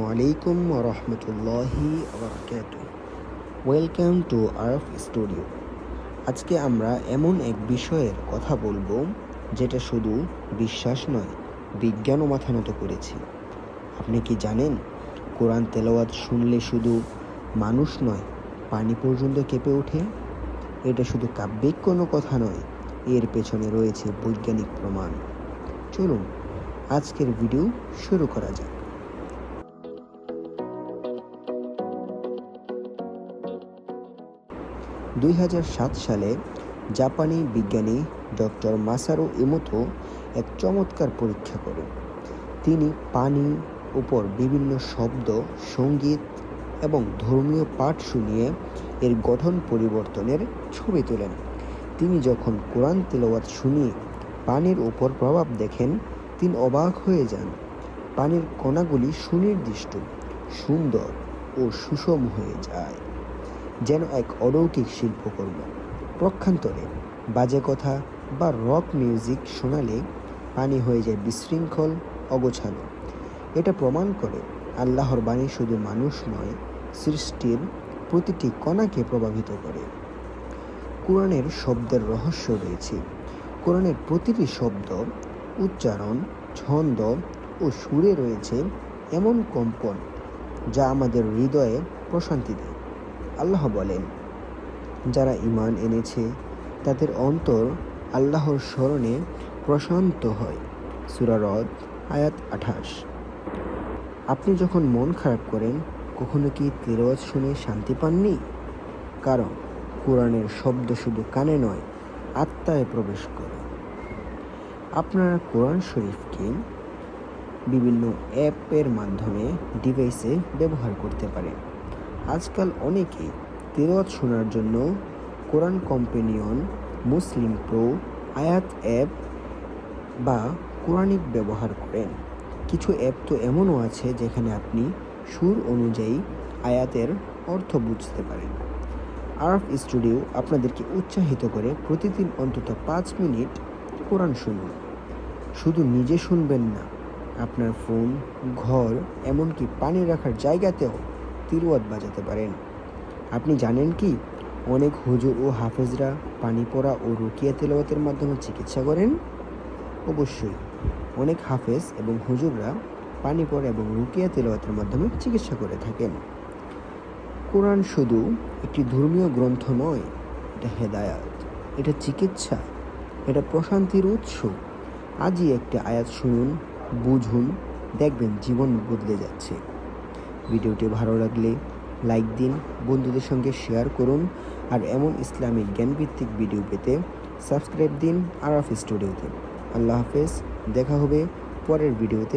আসসালামু আলাইকুম রহমতুল্লাহি ওয়েলকাম টু আরফ স্টুডিও আজকে আমরা এমন এক বিষয়ের কথা বলব, যেটা শুধু বিশ্বাস নয়, বিজ্ঞানও মাথা নত করেছি। আপনি কি জানেন, কোরআন তেলাওয়াত শুনলে শুধু মানুষ নয়, পানি পর্যন্ত কেঁপে ওঠে? এটা শুধু কাব্যিক কোনো কথা নয়, এর পেছনে রয়েছে বৈজ্ঞানিক প্রমাণ। চলুন, আজকের ভিডিও শুরু করা যাক। দুই হাজার সাত সালে জাপানি বিজ্ঞানী ডক্টর মাসারো ইমোতো এক চমৎকার পরীক্ষা করেন। তিনি পানি উপর বিভিন্ন শব্দ, সংগীত এবং ধর্মীয় পাঠ শুনিয়ে এর গঠন পরিবর্তনের ছবি তোলেন। তিনি যখন কোরআন তেলাওয়াত শুনিয়ে পানির উপর প্রভাব দেখেন, তিনি অবাক হয়ে যান। পানির কণাগুলি সুনির্দিষ্ট, সুন্দর ও সুষম হয়ে যায়। যেন এক অলৌকিক শিল্পকর্ম। প্রক্ষান্তরে বাজে কথা বা রক মিউজিক শোনালে পানি হয়ে যায় বিশৃঙ্খল, অগোছালো। এটা প্রমাণ করে আল্লাহর বাণী শুধু মানুষ নয়, সৃষ্টির প্রতিটি কণাকে প্রভাবিত করে। কোরআনের শব্দের রহস্য রয়েছে। কোরআনের প্রতিটি শব্দ, উচ্চারণ, ছন্দ ও সুরে রয়েছে এমন কম্পন যা আমাদের হৃদয়ে প্রশান্তি দেয়। আল্লাহ বলেন, যারা ইমান এনেছে, তাদের অন্তর আল্লাহর স্মরণে প্রশান্ত হয়। সুরারদ আয়াত আঠাশ। আপনি যখন মন খারাপ করেন, কখনো কি তেরোয়াজ শুনে শান্তি পাননি? কারণ কোরআনের শব্দ শুধু কানে নয়, আত্মায় প্রবেশ করে। আপনারা কোরআন শরীফকে বিভিন্ন অ্যাপের মাধ্যমে ডিভাইসে ব্যবহার করতে পারেন। আজকাল অনেকে তেলাওয়াত শোনার জন্য Quran Companion, Muslim Pro, Ayat app বা কোরআনিক ব্যবহার করেন। কিছু অ্যাপ তো এমনও আছে যেখানে আপনি সুর অনুযায়ী আয়াতের অর্থ বুঝতে পারেন। আরফ স্টুডিও আপনাদেরকে উৎসাহিত করে প্রতিদিন অন্তত পাঁচ মিনিট কোরআন শুনুন। শুধু নিজে শুনবেন না, আপনার ফোন, ঘর, এমনকি পানি রাখার জায়গাতেও তিরুয়াত বাজাতে পারেন। আপনি জানেন কি? অনেক হুজুর ও হাফেজরা পানি পড়া ও রুকিয়া তেলাওয়াতের মাধ্যমে চিকিৎসা করেন? অবশ্যই। অনেক হাফেজ এবং হুজুররা পানি পড়া এবং রুকিয়া তেলাওয়াতের মাধ্যমে চিকিৎসা করে থাকেন। কোরআন শুধু একটি ধর্মীয় গ্রন্থ নয়, এটা হেদায়াত, এটা চিকিৎসা, এটা প্রশান্তির উৎস। আজই একটি আয়াত শুনুন, বুঝুন, দেখবেন জীবন বদলে যাচ্ছে। ভিডিওটি ভালো লাগলে লাইক দিন, বন্ধুদের সঙ্গে শেয়ার করুন, আর এমন ইসলামিক জ্ঞানভিত্তিক ভিডিও পেতে সাবস্ক্রাইব দিন আরাফ স্টুডিওতে। আল্লাহ হাফেজ, দেখা হবে পরের ভিডিওতে।